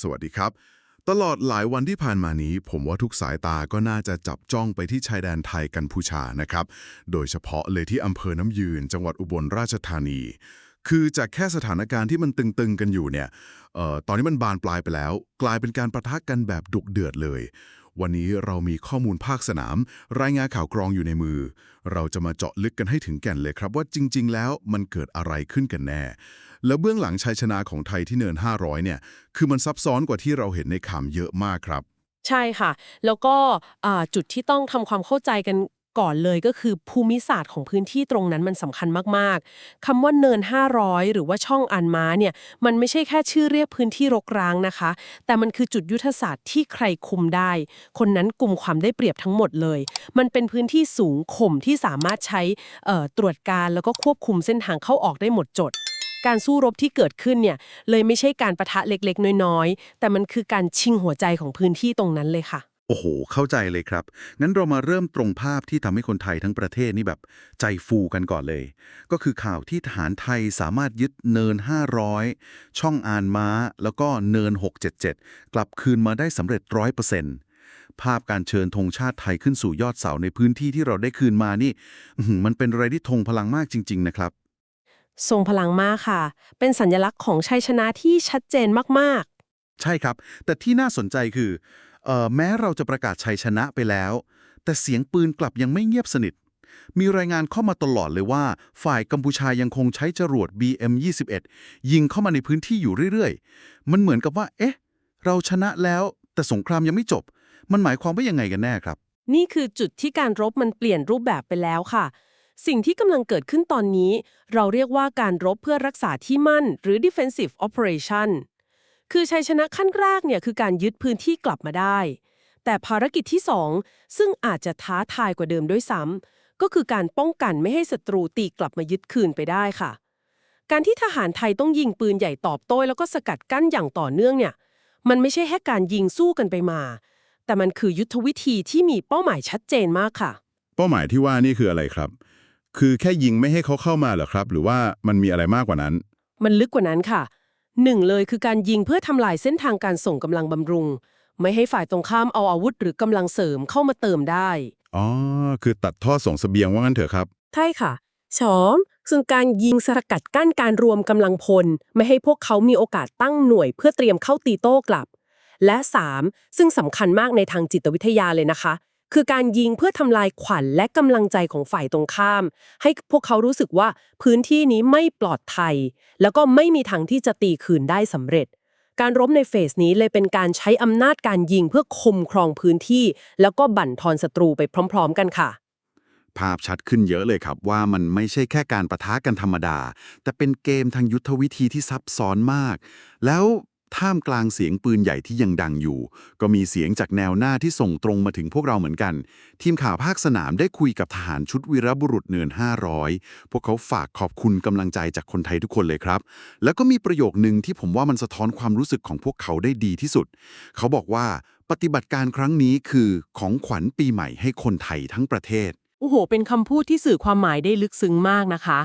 สวัสดีครับ ตลอดหลายวันที่ผ่านมานี้ ผมว่าทุกสายตาก็น่าจะจับจ้องไปที่ชายแดนไทยกัมพูชานะครับ โดยเฉพาะเลยที่อำเภอน้ำยืน จังหวัดอุบลราชธานี คือจากแค่สถานการณ์ที่มันตึงๆกันอยู่เนี่ยออตอนนี้มันบานปลายไปแล้ว กลายเป็นการประทะกันแบบดุเดือดเลย วันนี้เรามีข้อมูลภาคสนาม รายงานข่าวกรองอยู่ในมือ เราจะมาเจาะลึกกันให้ถึงแก่นเลยครับว่าจริง ๆ แล้วมันเกิดอะไรขึ้นกันแน่ แล้วเบื้องหลังชัยชนะของไทยที่เนิน 500 เนี่ย คือมันซับซ้อนกว่าที่เราเห็นในข่าวเยอะมากครับ ใช่ค่ะ แล้วก็จุดที่ต้องทำความเข้าใจกัน ก่อนเลยก็คือภูมิศาสตร์ของพื้นที่ตรงนั้นมันสำคัญมากๆคำว่าเนิน 500 หรือว่าช่องอันม้าเนี่ยมันไม่ใช่แค่ชื่อเรียกพื้นที่รกร้างนะคะ แต่มันคือจุดยุทธศาสตร์ที่ใครคุมได้ คนนั้นกลุ่มความได้เปรียบทั้งหมดเลย มันเป็นพื้นที่สูงข่มที่สามารถใช้ตรวจการแล้วก็ควบคุมเส้นทางเข้าออกได้หมดจดการสู้รบที่เกิดขึ้นเนี่ยเลยไม่ใช่การประทะเล็กๆ น้อยๆ แต่มันคือการชิงหัวใจของพื้นที่ตรงนั้นเลยค่ะ โอ้โห เข้าใจเลยครับ งั้นเรามาเริ่มตรงภาพที่ทำให้คนไทยทั้งประเทศนี่แบบใจฟูกันก่อนเลย ก็คือข่าวที่ทหารไทยสามารถยึดเนิน 500 ช่องอานม้า แล้วก็เนิน 677 กลับคืนมาได้สำเร็จร้อยเปอร์เซ็นต์ภาพการเชิญธงชาติไทยขึ้นสู่ยอดเสาในพื้นที่ที่เราได้คืนมานี่อื้อหือมันเป็นอะไรที่ทงพลังมากจริง ๆ นะครับ ทรงพลังมากค่ะ เป็นสัญลักษณ์ของชัยชนะที่ชัดเจนมากใช่ครับ แต่ที่น่าสนใจคือเอ่อ แม้เราจะประกาศชัยชนะไปแล้ว แต่เสียงปืนกลับยังไม่เงียบสนิท มีรายงานเข้ามาตลอดเลยว่า ฝ่ายกัมพูชายังคงใช้จรวด BM-21 ยิงเข้ามาในพื้นที่อยู่เรื่อยๆ มันเหมือนกับว่า เอ๊ะ เราชนะแล้วแต่สงครามยังไม่จบ มันหมายความว่ายังไงกันแน่ครับ นี่คือจุดที่การรบมันเปลี่ยนรูปแบบไปแล้วค่ะ สิ่งที่กำลังเกิดขึ้นตอนนี้ เราเรียกว่าการรบเพื่อรักษาที่มั่น หรือ defensive operation คือชัยชนะขั้นแรกเนี่ยคือการยึดพื้นที่กลับมาได้ แต่ภารกิจที่ 2 ซึ่งอาจจะท้าทายกว่าเดิมด้วยซ้ำก็คือการป้องกันไม่ให้ศัตรูตีกลับมายึดคืนไปได้ค่ะ การที่ทหารไทยต้องยิงปืนใหญ่ตอบโต้แล้วก็สกัดกั้นอย่างต่อเนื่องเนี่ยมันไม่ใช่แค่การยิงสู้กันไปมา แต่มันคือยุทธวิธีที่มีเป้าหมายชัดเจนมากค่ะ เป้าหมายที่ว่านี่คืออะไรครับ คือแค่ยิงไม่ให้เขาเข้ามาเหรอครับ หรือว่ามันมีอะไรมากกว่านั้น มันลึกกว่านั้นค่ะ หนึ่งเลยคือการยิงเพื่อทำลายเส้นทางการส่งกำลังบำรุง ไม่ให้ฝ่ายตรงข้ามเอาอาวุธหรือกำลังเสริมเข้ามาเติมได้ อ๋อ คือตัดท่อส่งเสบียงว่างั้นเถอะครับ ใช่ค่ะสองซึ่งการยิงสกัดกั้นการรวมกำลังพล ไม่ให้พวกเขามีโอกาสตั้งหน่วยเพื่อเตรียมเข้าตีโต้กลับ และ 3. ซึ่งสำคัญมากในทางจิตวิทยาเลยนะคะ คือการยิงเพื่อทำลายขวัญและกำลังใจของฝ่ายตรงข้าม ให้พวกเขารู้สึกว่าพื้นที่นี้ไม่ปลอดภัย แล้วก็ไม่มีทางที่จะตีคืนได้สำเร็จ การรบในเฟสนี้เลยเป็นการใช้อำนาจการยิงเพื่อคมครองพื้นที่ แล้วก็บั่นทอนศัตรูไปพร้อม ๆ กันค่ะ ภาพชัดขึ้นเยอะเลยครับว่ามันไม่ใช่แค่การประทะกันธรรมดา แต่เป็นเกมทางยุทธวิธีที่ซับซ้อนมาก แล้ว ท่ามกลางเสียงปืนใหญ่ที่ยังดังอยู่ ก็มีเสียงจากแนวหน้าที่ส่งตรงมาถึงพวกเราเหมือนกัน ทีมข่าวภาคสนามได้คุยกับทหารชุดวีรบุรุษเนิน 500 พวกเขาฝากขอบคุณกำลังใจจากคนไทยทุกคนเลยครับ แล้วก็มีประโยคหนึ่งที่ผมว่ามันสะท้อนความรู้สึกของพวกเขาได้ดีที่สุด เขาบอกว่าปฏิบัติการครั้งนี้คือของขวัญปีใหม่ให้คนไทยทั้งประเทศ โอ้โห เป็นคำพูดที่สื่อความหมายได้ลึกซึ้งมากนะคะ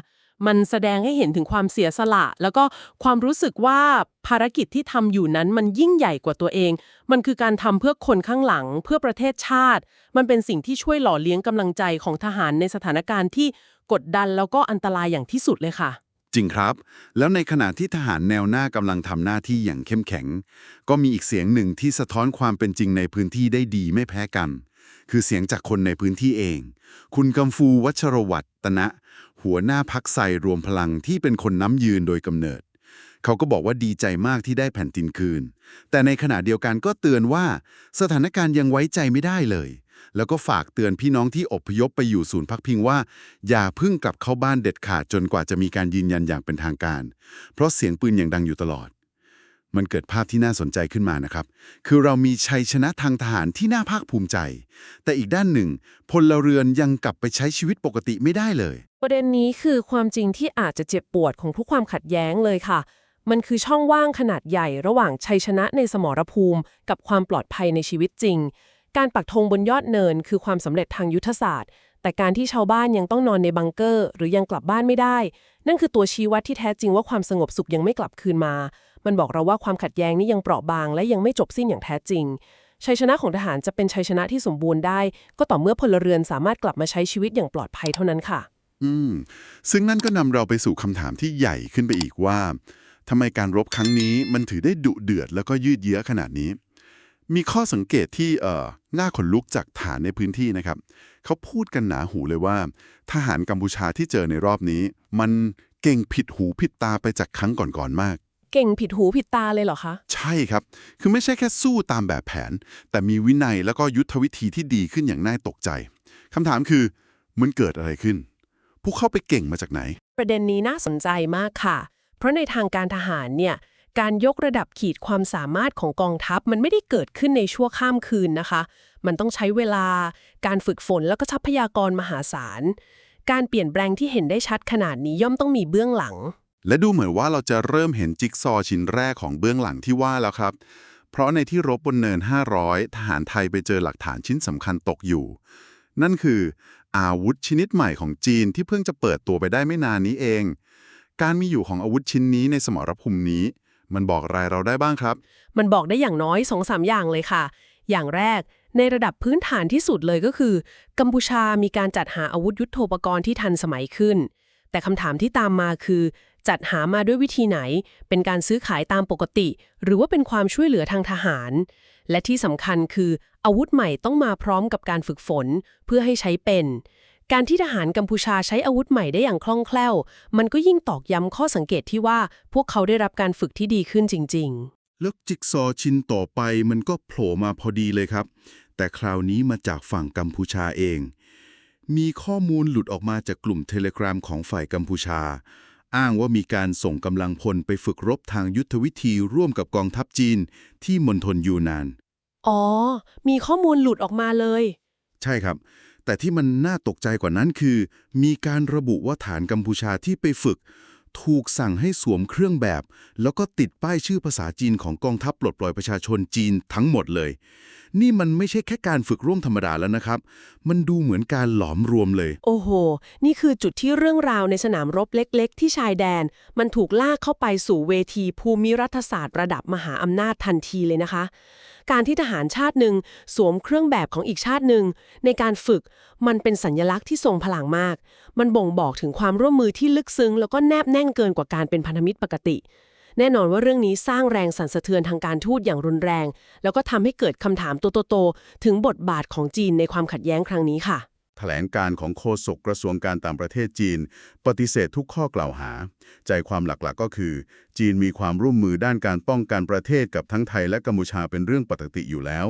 มันแสดงให้เห็นถึงความเสียสละ แล้วก็ความรู้สึกว่าภารกิจที่ทำอยู่นั้นมันยิ่งใหญ่กว่าตัวเอง มันคือการทำเพื่อคนข้างหลัง เพื่อประเทศชาติ มันเป็นสิ่งที่ช่วยหล่อเลี้ยงกำลังใจของทหารในสถานการณ์ที่กดดันแล้วก็อันตรายอย่างที่สุดเลยค่ะ จริงครับ แล้วในขณะที่ทหารแนวหน้ากำลังทำหน้าที่อย่างเข้มแข็ง ก็มีอีกเสียงหนึ่งที่สะท้อนความเป็นจริงในพื้นที่ได้ดีไม่แพ้กัน คือเสียงจากคนในพื้นที่เอง คุณกำฟูวัชรวัตตนะ หัวหน้าพักไซรวมพลังที่เป็นคนน้ำยืนโดยกำเนิด เขาก็บอกว่าดีใจมากที่ได้แผ่นดินคืน แต่ในขณะเดียวกันก็เตือนว่าสถานการณ์ยังไว้ใจไม่ได้เลย แล้วก็ฝากเตือนพี่น้องที่อพยพไปอยู่ศูนย์พักพิงว่า อย่าเพิ่งกลับเข้าบ้านเด็ดขาดจนกว่าจะมีการยืนยันอย่างเป็นทางการ เพราะเสียงปืนยังดังอยู่ตลอด มันเกิดภาพที่น่าสนใจขึ้นมานะครับ คือเรามีชัยชนะทางทหารที่น่าภาคภูมิใจ แต่อีกด้านหนึ่ง พลเรือนยังกลับไปใช้ชีวิตปกติไม่ได้เลย ประเด็นนี้คือความจริงที่อาจจะเจ็บปวดของทุกความขัดแย้งเลยค่ะ มันคือช่องว่างขนาดใหญ่ระหว่างชัยชนะในสมรภูมิ กับความปลอดภัยในชีวิตจริง การปักธงบนยอดเนิน คือความสำเร็จทางยุทธศาสตร์ แต่การที่ชาวบ้านยังต้องนอนในบังเกอร์ หรือยังกลับบ้านไม่ได้ นั่นคือตัวชี้วัดที่แท้จริงว่าความสงบสุขยังไม่กลับคืนมา มันบอกเราว่าความขัดแย้งนี่ยังเปราะบาง และยังไม่จบสิ้นอย่างแท้จริง ชัยชนะของทหารจะเป็นชัยชนะที่สมบูรณ์ได้ ก็ต่อเมื่อพลเรือนสามารถกลับมาใช้ชีวิตอย่างปลอดภัยเท่านั้นค่ะ อืม ซึ่งนั่นก็นำเราไปสู่คำถามที่ใหญ่ขึ้นไปอีกว่าทำไมการรบครั้งนี้มันถือได้ดุเดือดแล้วก็ยืดเยื้อขนาดนี้ มีข้อสังเกตที่เอ่อน่าขนลุกจากฐานในพื้นที่นะครับ เขาพูดกันหนาหูเลยว่า ทหารกัมพูชาที่เจอในรอบนี้ มันเก่งผิดหูผิดตาไปจากครั้งก่อนๆมาก เก่งผิดหูผิดตาเลยเหรอคะ ใช่ครับ คือไม่ใช่แค่สู้ตามแบบแผน แต่มีวินัยแล้วก็ยุทธวิธีที่ดีขึ้นอย่างน่าตกใจคำถามคือมันเกิดอะไรขึ้น พวกเขาไปเก่งมาจากไหน ประเด็นนี้น่าสนใจมากค่ะ เพราะในทางการทหารเนี่ย การยกระดับขีดความสามารถของกองทัพมันไม่ได้เกิดขึ้นในชั่วข้ามคืนนะคะ มันต้องใช้เวลา การฝึกฝนแล้วก็ทรัพยากรมหาศาล การเปลี่ยนแปลงที่เห็นได้ชัดขนาดนี้ย่อมต้องมีเบื้องหลัง และดูเหมือนว่าเราจะเริ่มเห็นจิ๊กซอว์ชิ้นแรกของเบื้องหลังที่ว่าแล้วครับ เพราะในที่รบบนเนิน 500 ทหารไทยไปเจอหลักฐานชิ้นสำคัญตกอยู่ นั่นคือ อาวุธชนิดใหม่ของจีนที่เพิ่งจะเปิดตัวไปได้ไม่นานนี้เอง การมีอยู่ของอาวุธชิ้นนี้ในสมรภูมินี้ มันบอกอะไรเราได้บ้างครับ มันบอกได้อย่างน้อย2อสอย่างเลยค่ะ อย่างแรกในระดับพื้นฐานที่สุดเลยก็คือ กัมพูชามีการจัดหาอาวุธยุโทโธปกรณ์ที่ทันสมัยขึ้น แต่คำถามที่ตามมาคือ จัดหามาด้วยวิธีไหน เป็นการซื้อขายตามปกติ หรือว่าเป็นความช่วยเหลือทางทหาร และที่สำคัญคืออาวุธใหม่ต้องมาพร้อมกับการฝึกฝนเพื่อให้ใช้เป็น การที่ทหารกัมพูชาใช้อาวุธใหม่ได้อย่างคล่องแคล่ว มันก็ยิ่งตอกย้ำข้อสังเกตที่ว่าพวกเขาได้รับการฝึกที่ดีขึ้นจริง ๆแล้วจิ๊กซอชิ้นต่อไปมันก็โผล่มาพอดีเลยครับ แต่คราวนี้มาจากฝั่งกัมพูชาเอง มีข้อมูลหลุดออกมาจากกลุ่มเทเลกรามของฝ่ายกัมพูชา อ้างว่ามีการส่งกำลังพลไปฝึกรบทางยุทธวิธีร่วมกับกองทัพจีนที่มณฑลยูนาน อ๋อ มีข้อมูลหลุดออกมาเลย ใช่ครับ แต่ที่มันน่าตกใจกว่านั้นคือ มีการระบุว่าฐานกัมพูชาที่ไปฝึก ถูกสั่งให้สวมเครื่องแบบ แล้วก็ติดป้ายชื่อภาษาจีนของกองทัพปลดปล่อยประชาชนจีนทั้งหมดเลย นี่มันไม่ใช่แค่การฝึกร่วมธรรมดาแล้วนะครับ มันดูเหมือนการหลอมรวมเลย โอ้โห นี่คือจุดที่เรื่องราวในสนามรบเล็ก ๆ ที่ชายแดน มันถูกลากเข้าไปสู่เวทีภูมิรัฐศาสตร์ระดับมหาอำนาจทันทีเลยนะคะ การที่ทหารชาติหนึ่งสวมเครื่องแบบของอีกชาติหนึ่งในการฝึกมันเป็นสัญญลักษณ์ที่ทรงพลังมาก มันบ่งบอกถึงความร่วมมือที่ลึกซึ้งแล้วก็แนบแน่นเกินกว่าการเป็นพันธมิตรปกติ แน่นอนว่าเรื่องนี้สร้างแรงสั่นสะเทือนทางการทูตอย่างรุนแรง แล้วก็ทำให้เกิดคำถามโตๆถึงบทบาทของจีนในความขัดแย้งครั้งนี้ค่ะ แถลงการของโฆษกกระทรวงการต่างประเทศจีน ปฏิเสธทุกข้อกล่าวหา ใจความหลักๆก็คือ จีนมีความร่วมมือด้านการป้องกันประเทศกับทั้งไทยและกัมพูชาเป็นเรื่องปกติอยู่แล้ว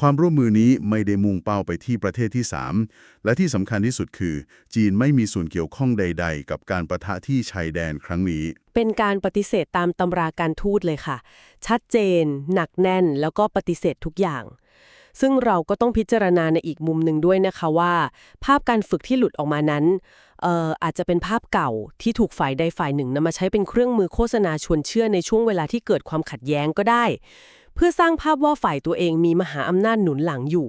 ความร่วมมือนี้ไม่ได้มุ่งเป้าไปที่ประเทศที่ 3 และที่สำคัญที่สุดคือ จีนไม่มีส่วนเกี่ยวข้องใด ๆ กับการประทะที่ชายแดนครั้งนี้ เป็นการปฏิเสธตามตำราการทูตเลยค่ะ ชัดเจน หนักแน่นแล้วก็ปฏิเสธทุกอย่าง ซึ่งเราก็ต้องพิจารณาในอีกมุมหนึ่งด้วยนะคะว่า ภาพการฝึกที่หลุดออกมานั้นเอ่ออาจจะเป็นภาพเก่าที่ถูกฝ่ายใดฝ่ายหนึ่งนำมาใช้เป็นเครื่องมือโฆษณาชวนเชื่อในช่วงเวลาที่เกิดความขัดแย้งก็ได้ เพื่อสร้างภาพว่าฝ่ายตัวเองมีมหาอำนาจหนุนหลังอยู่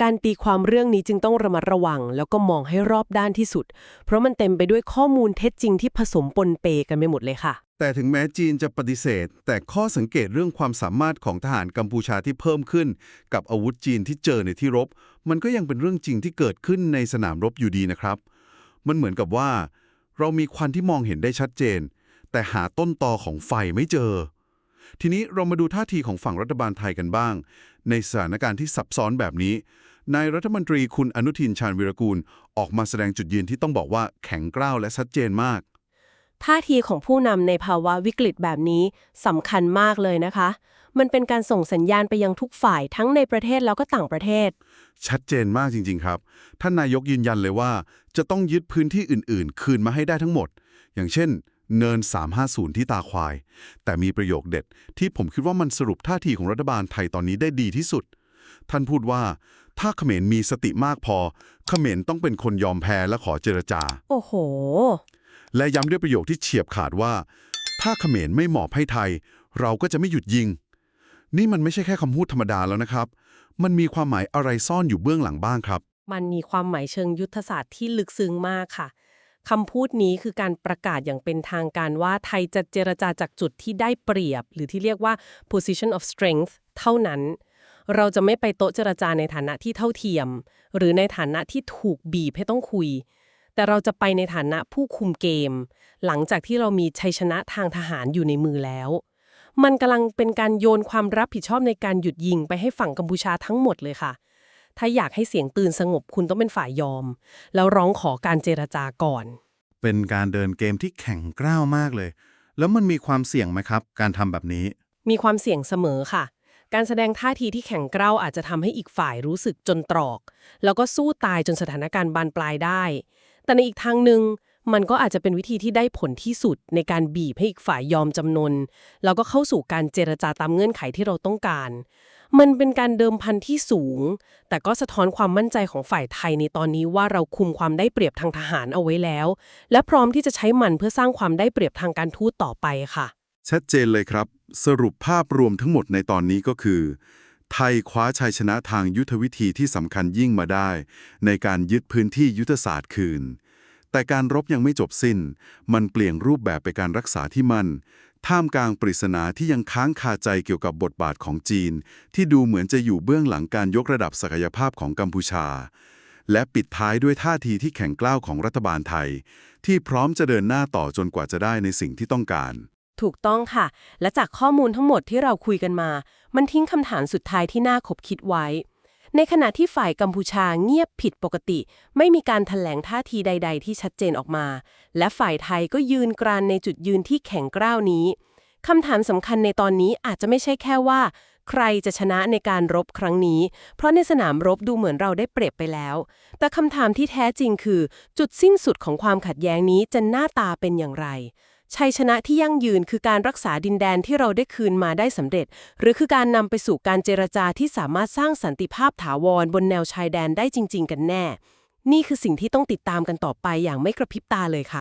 การตีความเรื่องนี้จึงต้องระมัดระวัง แล้วก็มองให้รอบด้านที่สุด เพราะมันเต็มไปด้วยข้อมูลเท็จจริงที่ผสมปนเปกันไปหมดเลยค่ะ แต่ถึงแม้จีนจะปฏิเสธ แต่ข้อสังเกตเรื่องความสามารถของทหารกัมพูชาที่เพิ่มขึ้น กับอาวุธจีนที่เจอในที่รบ มันก็ยังเป็นเรื่องจริงที่เกิดขึ้นในสนามรบอยู่ดีนะครับ มันเหมือนกับว่า เรามีควันที่มองเห็นได้ชัดเจน แต่หาต้นตอของไฟไม่เจอทีนี้เรามาดูท่าทีของฝั่งรัฐบาลไทยกันบ้าง ในสถานการณ์ที่ซับซ้อนแบบนี้ นายรัฐมนตรีคุณอนุทินชาญวิรกูล ออกมาแสดงจุดยืนที่ต้องบอกว่าแข็งกร้าวและชัดเจนมาก ท่าทีของผู้นำในภาวะวิกฤตแบบนี้สำคัญมากเลยนะคะ มันเป็นการส่งสัญญาณไปยังทุกฝ่ายทั้งในประเทศแล้วก็ต่างประเทศ ชัดเจนมากจริง ๆ ครับ ท่านนายกยืนยันเลยว่า จะต้องยึดพื้นที่อื่น ๆ คืนมาให้ได้ทั้งหมด อย่างเช่น เนิน 350 ที่ตาควาย แต่มีประโยคเด็ด ที่ผมคิดว่ามันสรุปท่าทีของรัฐบาลไทยตอนนี้ได้ดีที่สุด ท่านพูดว่าถ้าเขมรมีสติมากพอ เขมรต้องเป็นคนยอมแพ้และขอเจรจา โอ้โห และย้ำด้วยประโยคที่เฉียบขาดว่า ถ้าเขมรไม่หมอบให้ไทย เราก็จะไม่หยุดยิง นี่มันไม่ใช่แค่คำพูดธรรมดาแล้วนะครับ มันมีความหมายอะไรซ่อนอยู่เบื้องหลังบ้างครับ มันมีความหมายเชิงยุทธศาสตร์ที่ลึกซึ้งมากค่ะ คำพูดนี้คือการประกาศอย่างเป็นทางการว่าไทยจะเจรจาจากจุดที่ได้เปรียบ หรือที่เรียกว่า position of strength เท่านั้น เราจะไม่ไปโต๊ะเจรจาในฐานะที่เท่าเทียม หรือในฐานะที่ถูกบีบให้ต้องคุย แต่เราจะไปในฐานะผู้คุมเกม หลังจากที่เรามีชัยชนะทางทหารอยู่ในมือแล้ว มันกำลังเป็นการโยนความรับผิดชอบในการหยุดยิงไปให้ฝั่งกัมพูชาทั้งหมดเลยค่ะ ถ้าอยากให้เสียงตื่นสงบคุณต้องเป็นฝ่ายยอม แล้วร้องขอการเจรจาก่อน เป็นการเดินเกมที่แข็งกร้าวมากเลย แล้วมันมีความเสี่ยงไหมครับ การทำแบบนี้ มีความเสี่ยงเสมอค่ะ การแสดงท่าทีที่แข็งกร้าวอาจจะทำให้อีกฝ่ายรู้สึกจนตรอก แล้วก็สู้ตายจนสถานการณ์บานปลายได้ แต่ในอีกทางหนึ่งมันก็อาจจะเป็นวิธีที่ได้ผลที่สุดในการบีบให้อีกฝ่ายยอมจำนน แล้วก็เข้าสู่การเจรจาตามเงื่อนไขที่เราต้องการ มันเป็นการเดิมพันที่สูง แต่ก็สะท้อนความมั่นใจของฝ่ายไทยในตอนนี้ว่าเราคุมความได้เปรียบทางทหารเอาไว้แล้ว และพร้อมที่จะใช้มันเพื่อสร้างความได้เปรียบทางการทูตต่อไปค่ะ ชัดเจนเลยครับ สรุปภาพรวมทั้งหมดในตอนนี้ก็คือ ไทยคว้าชัยชนะทางยุทธวิธีที่สำคัญยิ่งมาได้ ในการยึดพื้นที่ยุทธศาสตร์คืนแต่การรบยังไม่จบสิ้น มันเปลี่ยนรูปแบบไปการรักษาที่มัน ท่ามกลางปริศนาที่ยังค้างคาใจเกี่ยวกับบทบาทของจีน ที่ดูเหมือนจะอยู่เบื้องหลังการยกระดับศักยภาพของกัมพูชา และปิดท้ายด้วยท่าทีที่แข็งกร้าวของรัฐบาลไทย ที่พร้อมจะเดินหน้าต่อจนกว่าจะได้ในสิ่งที่ต้องการ ถูกต้องค่ะ และจากข้อมูลทั้งหมดที่เราคุยกันมา มันทิ้งคำถามสุดท้ายที่น่าคบคิดไว้ ในขณะที่ฝ่ายกัมพูชาเงียบผิดปกติ ไม่มีการถแถลงท่าทีใด ๆ ที่ชัดเจนออกมา และฝ่ายไทยก็ยืนกรานในจุดยืนที่แข็งกร้าวนี้คำถามสำคัญในตอนนี้อาจจะไม่ใช่แค่ว่า ใครจะชนะในการรบครั้งนี้ เพราะในสนามรบดูเหมือนเราได้เปรียบไปแล้ว แต่คำถามที่แท้จริงคือ จุดสิ้นสุดของความขัดแย้งนี้จะหน้าตาเป็นอย่างไร ชัยชนะที่ยั่งยืนคือการรักษาดินแดนที่เราได้คืนมาได้สำเร็จ หรือคือการนำไปสู่การเจรจาที่สามารถสร้างสันติภาพถาวรบนแนวชายแดนได้จริง ๆ กันแน่ นี่คือสิ่งที่ต้องติดตามกันต่อไปอย่างไม่กระพริบตาเลยค่ะ